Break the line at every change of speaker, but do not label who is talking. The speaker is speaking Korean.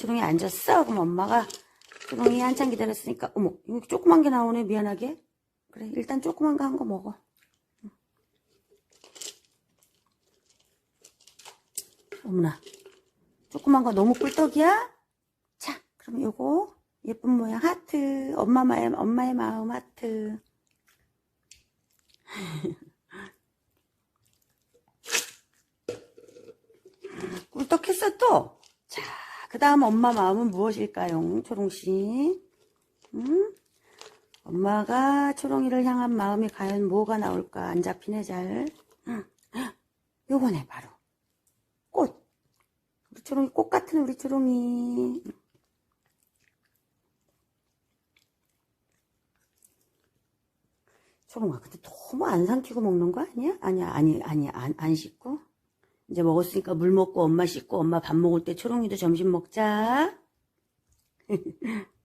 초롱이 앉았어. 그럼 엄마가 초롱이 한참 기다렸으니까 어머 이거 조그만 게 나오네 미안하게. 그래 일단 조그만 거 한 거 먹어. 응. 어머나 조그만 거 너무 꿀떡이야? 자 그럼 요거 예쁜 모양 하트 엄마의 엄마의 마음 하트. 꿀떡했어 또. 자, 그 다음 엄마 마음은 무엇일까요, 초롱씨? 응? 엄마가 초롱이를 향한 마음이 과연 뭐가 나올까? 안 잡히네, 잘. 응. 요거네, 바로. 꽃. 우리 초롱이 꽃 같은 우리 초롱이. 초롱아, 근데 너무 안 삼키고 먹는 거 아니야? 아니야, 아니, 아니, 안, 안 씻고? 이제 먹었으니까 물 먹고 엄마 씻고 엄마 밥 먹을 때 초롱이도 점심 먹자.